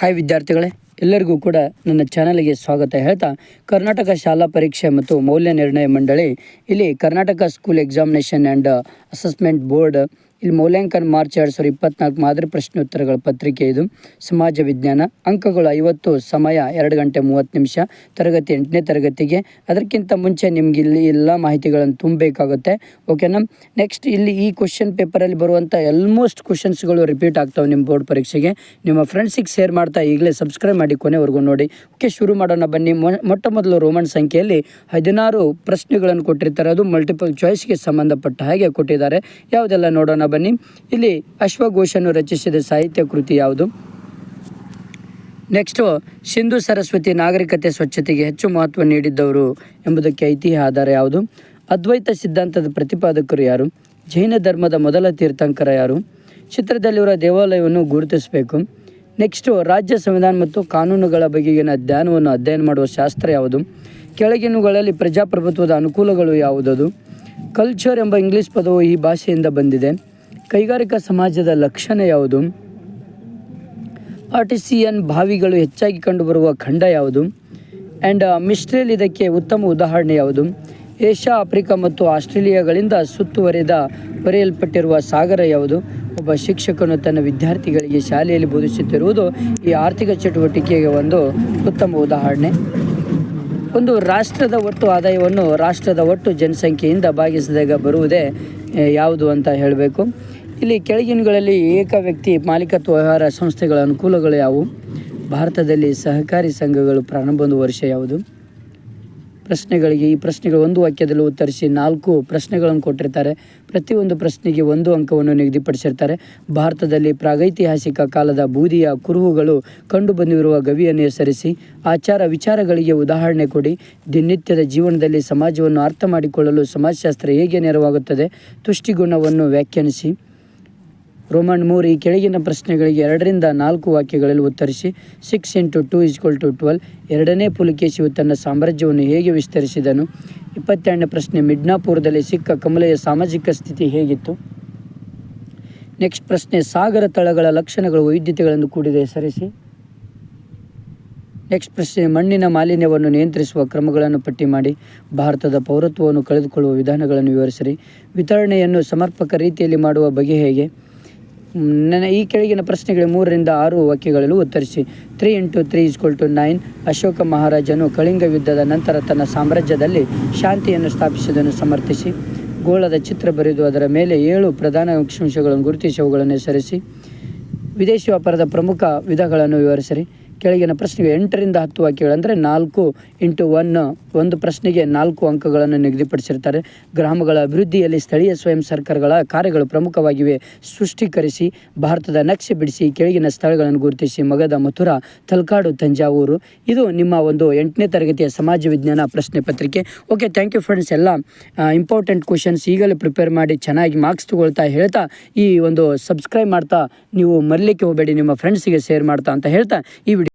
Hi ವಿದ್ಯಾರ್ಥಿಗಳೇ, ಎಲ್ಲರಿಗೂ ಕೂಡ ನನ್ನ ಚಾನಲ್ಗೆ ಸ್ವಾಗತ. ಹೇಳ್ತಾ, ಕರ್ನಾಟಕ ಶಾಲಾ ಪರೀಕ್ಷೆ ಮತ್ತು ಮೌಲ್ಯ ನಿರ್ಣಯ ಮಂಡಳಿ, ಇಲ್ಲಿ Karnataka school examination and assessment board ಇಲ್ಲಿ ಮೌಲ್ಯಾಂಕನ ಮಾರ್ಚ್ ಎರಡು ಸಾವಿರದ ಇಪ್ಪತ್ನಾಲ್ಕು ಮಾದರಿ ಪ್ರಶ್ನೋತ್ತರಗಳ ಪತ್ರಿಕೆ ಇದು. ಸಮಾಜ ವಿಜ್ಞಾನ, ಅಂಕಗಳು ಐವತ್ತು, ಸಮಯ ಎರಡು ಗಂಟೆ ಮೂವತ್ತು ನಿಮಿಷ, ತರಗತಿ ಎಂಟನೇ ತರಗತಿಗೆ. ಅದಕ್ಕಿಂತ ಮುಂಚೆ ನಿಮ್ಗೆ ಇಲ್ಲಿ ಎಲ್ಲ ಮಾಹಿತಿಗಳನ್ನು ತುಂಬಬೇಕಾಗುತ್ತೆ. ಓಕೆನಾ ನೆಕ್ಸ್ಟ್ ಇಲ್ಲಿ ಈ ಕ್ವಶನ್ ಪೇಪರಲ್ಲಿ ಬರುವಂಥ ಆಲ್ಮೋಸ್ಟ್ ಕ್ವಶನ್ಸ್ಗಳು ರಿಪೀಟ್ ಆಗ್ತಾವೆ ನಿಮ್ಮ ಬೋರ್ಡ್ ಪರೀಕ್ಷೆಗೆ. ನಿಮ್ಮ ಫ್ರೆಂಡ್ಸಿಗೆ ಶೇರ್ ಮಾಡ್ತಾ ಈಗಲೇ ಸಬ್ಸ್ಕ್ರೈಬ್ ಮಾಡಿ ಕೊನೆವರೆಗೂ ನೋಡಿ. ಓಕೆ ಶುರು ಮಾಡೋಣ ಬನ್ನಿ. ಮೊಟ್ಟ ಮೊದಲು ರೋಮನ್ ಸಂಖ್ಯೆಯಲ್ಲಿ ಹದಿನಾರು ಪ್ರಶ್ನೆಗಳನ್ನು ಕೊಟ್ಟಿರ್ತಾರೆ. ಅದು ಮಲ್ಟಿಪಲ್ ಚಾಯ್ಸ್ಗೆ ಸಂಬಂಧಪಟ್ಟ ಹಾಗೆ ಕೊಟ್ಟಿದ್ದಾರೆ. ಯಾವುದೆಲ್ಲ ನೋಡೋಣ ಬನ್ನಿ. ಇಲ್ಲಿ ಅಶ್ವಘೋಷನ್ನು ರಚಿಸಿದ ಸಾಹಿತ್ಯ ಕೃತಿ ಯಾವುದು? ನೆಕ್ಸ್ಟು ಸಿಂಧು ಸರಸ್ವತಿ ನಾಗರಿಕತೆ ಸ್ವಚ್ಛತೆಗೆ ಹೆಚ್ಚು ಮಹತ್ವ ನೀಡಿದ್ದವರು ಎಂಬುದಕ್ಕೆ ಐತಿಹ್ಯ ಆಧಾರ ಯಾವುದು? ಅದ್ವೈತ ಸಿದ್ಧಾಂತದ ಪ್ರತಿಪಾದಕರು ಯಾರು? ಜೈನ ಧರ್ಮದ ಮೊದಲ ತೀರ್ಥಂಕರ ಯಾರು? ಚಿತ್ರದಲ್ಲಿರುವ ದೇವಾಲಯವನ್ನು ಗುರುತಿಸಬೇಕು. ನೆಕ್ಸ್ಟು ರಾಜ್ಯ ಸಂವಿಧಾನ ಮತ್ತು ಕಾನೂನುಗಳ ಬಗೆಗಿನ ಧ್ಯಾನವನ್ನು ಅಧ್ಯಯನ ಮಾಡುವ ಶಾಸ್ತ್ರ ಯಾವುದು? ಕೆಳಗಿನವುಗಳಲ್ಲಿ ಪ್ರಜಾಪ್ರಭುತ್ವದ ಅನುಕೂಲಗಳು ಯಾವುದದು? ಕಲ್ಚರ್ ಎಂಬ ಇಂಗ್ಲಿಷ್ ಪದವು ಈ ಭಾಷೆಯಿಂದ ಬಂದಿದೆ. ಕೈಗಾರಿಕಾ ಸಮಾಜದ ಲಕ್ಷಣ ಯಾವುದು? ಆರ್ಟಿಸಿಯನ್ ಬಾವಿಗಳು ಹೆಚ್ಚಾಗಿ ಕಂಡುಬರುವ ಖಂಡ ಯಾವುದು? ಆ್ಯಂಡ್ ಮಿಸ್ಟ್ರೇಲ್ ಇದಕ್ಕೆ ಉತ್ತಮ ಉದಾಹರಣೆ ಯಾವುದು? ಏಷ್ಯಾ, ಆಫ್ರಿಕಾ ಮತ್ತು ಆಸ್ಟ್ರೇಲಿಯಾಗಳಿಂದ ಸುತ್ತುವರಿದ ಬರೆಯಲ್ಪಟ್ಟಿರುವ ಸಾಗರ ಯಾವುದು? ಒಬ್ಬ ಶಿಕ್ಷಕನು ತನ್ನ ವಿದ್ಯಾರ್ಥಿಗಳಿಗೆ ಶಾಲೆಯಲ್ಲಿ ಬೋಧಿಸುತ್ತಿರುವುದು ಈ ಆರ್ಥಿಕ ಚಟುವಟಿಕೆಗೆ ಒಂದು ಉತ್ತಮ ಉದಾಹರಣೆ. ಒಂದು ರಾಷ್ಟ್ರದ ಒಟ್ಟು ಆದಾಯವನ್ನು ರಾಷ್ಟ್ರದ ಒಟ್ಟು ಜನಸಂಖ್ಯೆಯಿಂದ ಭಾಗಿಸಿದಾಗ ಬರುವುದೇ ಯಾವುದು ಅಂತ ಹೇಳಬೇಕು. ಇಲ್ಲಿ ಕೆಳಗಿನಗಳಲ್ಲಿ ಏಕ ವ್ಯಕ್ತಿ ಮಾಲೀಕತ್ವ ವ್ಯವಹಾರ ಸಂಸ್ಥೆಗಳ ಅನುಕೂಲಗಳು ಯಾವುವು? ಭಾರತದಲ್ಲಿ ಸಹಕಾರಿ ಸಂಘಗಳು ಪ್ರಾರಂಭದ ವರ್ಷ ಯಾವುದು? ಪ್ರಶ್ನೆಗಳಿಗೆ ಈ ಪ್ರಶ್ನೆಗಳು ಒಂದು ವಾಕ್ಯದಲ್ಲಿ ಉತ್ತರಿಸಿ ನಾಲ್ಕು ಪ್ರಶ್ನೆಗಳನ್ನು ಕೊಟ್ಟಿರ್ತಾರೆ. ಪ್ರತಿಯೊಂದು ಪ್ರಶ್ನೆಗೆ ಒಂದು ಅಂಕವನ್ನು ನಿಗದಿಪಡಿಸಿರ್ತಾರೆ. ಭಾರತದಲ್ಲಿ ಪ್ರಾಗೈತಿಹಾಸಿಕ ಕಾಲದ ಬೂದಿಯ ಕುರುಹುಗಳು ಕಂಡುಬಂದಿರುವ ಗವಿಯನ್ನು ಹೆಸರಿಸಿ ಆಚಾರ ವಿಚಾರಗಳಿಗೆ ಉದಾಹರಣೆ ಕೊಡಿ. ದಿನನಿತ್ಯದ ಜೀವನದಲ್ಲಿ ಸಮಾಜವನ್ನು ಅರ್ಥ ಮಾಡಿಕೊಳ್ಳಲು ಸಮಾಜಶಾಸ್ತ್ರ ಹೇಗೆ ನೆರವಾಗುತ್ತದೆ? ತುಷ್ಟಿಗುಣವನ್ನು ವ್ಯಾಖ್ಯಾನಿಸಿ. ರೋಮನ್ ಮೂರು ಈ ಕೆಳಗಿನ ಪ್ರಶ್ನೆಗಳಿಗೆ ಎರಡರಿಂದ ನಾಲ್ಕು ವಾಕ್ಯಗಳಲ್ಲಿ ಉತ್ತರಿಸಿ six into two is equal to twelve ಎರಡನೇ ಪುಲಿಕೇಶಿಯು ತನ್ನ ಸಾಮ್ರಾಜ್ಯವನ್ನು ಹೇಗೆ ವಿಸ್ತರಿಸಿದನು? ಇಪ್ಪತ್ತೆರಡನೇ ಪ್ರಶ್ನೆ, ಮಿಡ್ನಾಪುರದಲ್ಲಿ ಸಿಕ್ಕ ಕಮಲೆಯ ಸಾಮಾಜಿಕ ಸ್ಥಿತಿ ಹೇಗಿತ್ತು? ನೆಕ್ಸ್ಟ್ ಪ್ರಶ್ನೆ, ಸಾಗರ ತಳಗಳ ಲಕ್ಷಣಗಳು ವೈವಿಧ್ಯತೆಗಳನ್ನು ಕೂಡಿದೆ, ಹೆಸರಿಸಿ. ನೆಕ್ಸ್ಟ್ ಪ್ರಶ್ನೆ, ಮಣ್ಣಿನ ಮಾಲಿನ್ಯವನ್ನು ನಿಯಂತ್ರಿಸುವ ಕ್ರಮಗಳನ್ನು ಪಟ್ಟಿ ಮಾಡಿ. ಭಾರತದ ಪೌರತ್ವವನ್ನು ಕಳೆದುಕೊಳ್ಳುವ ವಿಧಾನಗಳನ್ನು ವಿವರಿಸಿರಿ. ವಿತರಣೆಯನ್ನು ಸಮರ್ಪಕ ರೀತಿಯಲ್ಲಿ ಮಾಡುವ ಬಗೆ ಹೇಗೆ? ನನ್ನ ಈ ಕೆಳಗಿನ ಪ್ರಶ್ನೆಗಳು ಮೂರರಿಂದ ಆರು ವಾಕ್ಯಗಳಲ್ಲಿ ಉತ್ತರಿಸಿ. Three into three is equal to nine Ashoka ಮಹಾರಾಜನು Kalinga ಯುದ್ಧದ ನಂತರ ತನ್ನ ಸಾಮ್ರಾಜ್ಯದಲ್ಲಿ ಶಾಂತಿಯನ್ನು ಸ್ಥಾಪಿಸಿದನ್ನು ಸಮರ್ಥಿಸಿ. ಗೋಳದ ಚಿತ್ರ ಬರೆದು ಅದರ ಮೇಲೆ ಏಳು ಪ್ರಧಾನ ಅಂಶಗಳನ್ನು ಗುರುತಿಸಿ, ಅವುಗಳನ್ನು ಹೆಸರಿಸಿ. ವಿದೇಶಿ ವ್ಯಾಪಾರದ ಪ್ರಮುಖ ವಿಧಗಳನ್ನು ವಿವರಿಸಿರಿ. ಕೆಳಗಿನ ಪ್ರಶ್ನೆಗೆ ಎಂಟರಿಂದ ಹತ್ತು ವಾಕ್ಯಗಳು ಅಂದರೆ ನಾಲ್ಕು ಇಂಟು ಒನ್, ಒಂದು ಪ್ರಶ್ನೆಗೆ ನಾಲ್ಕು ಅಂಕಗಳನ್ನು ನಿಗದಿಪಡಿಸಿರ್ತಾರೆ. ಗ್ರಾಮಗಳ ಅಭಿವೃದ್ಧಿಯಲ್ಲಿ ಸ್ಥಳೀಯ ಸ್ವಯಂ ಸರ್ಕಾರಗಳ ಕಾರ್ಯಗಳು ಪ್ರಮುಖವಾಗಿವೆ. ಸೃಷ್ಟೀಕರಿಸಿ, ಭಾರತದ ನಕ್ಷೆ ಬಿಡಿಸಿ, ಕೆಳಗಿನ ಸ್ಥಳಗಳನ್ನು ಗುರುತಿಸಿ, ಮಗದ ಮಥುರಾ, ತಲ್ಕಾಡು, ತಂಜಾವೂರು. ಇದು ನಿಮ್ಮ ಒಂದು ಎಂಟನೇ ತರಗತಿಯ ಸಮಾಜ ವಿಜ್ಞಾನ ಪ್ರಶ್ನೆ ಪತ್ರಿಕೆ. ಓಕೆ ಥ್ಯಾಂಕ್ ಯು ಫ್ರೆಂಡ್ಸ್ ಎಲ್ಲ ಇಂಪಾರ್ಟೆಂಟ್ ಕ್ವಶನ್ಸ್ ಈಗಲೇ ಪ್ರಿಪೇರ್ ಮಾಡಿ ಚೆನ್ನಾಗಿ ಮಾರ್ಕ್ಸ್ ತಗೊಳ್ತಾ ಹೇಳ್ತಾ, ಈ ಒಂದು ಸಬ್ಸ್ಕ್ರೈಬ್ ಮಾಡ್ತಾ, ನೀವು ಮರಲಿಕ್ಕೆ ಹೋಗಬೇಡಿ, ನಿಮ್ಮ ಫ್ರೆಂಡ್ಸಿಗೆ ಶೇರ್ ಮಾಡ್ತಾ ಅಂತ ಹೇಳ್ತಾ, ಈ ವಿಡಿಯೋ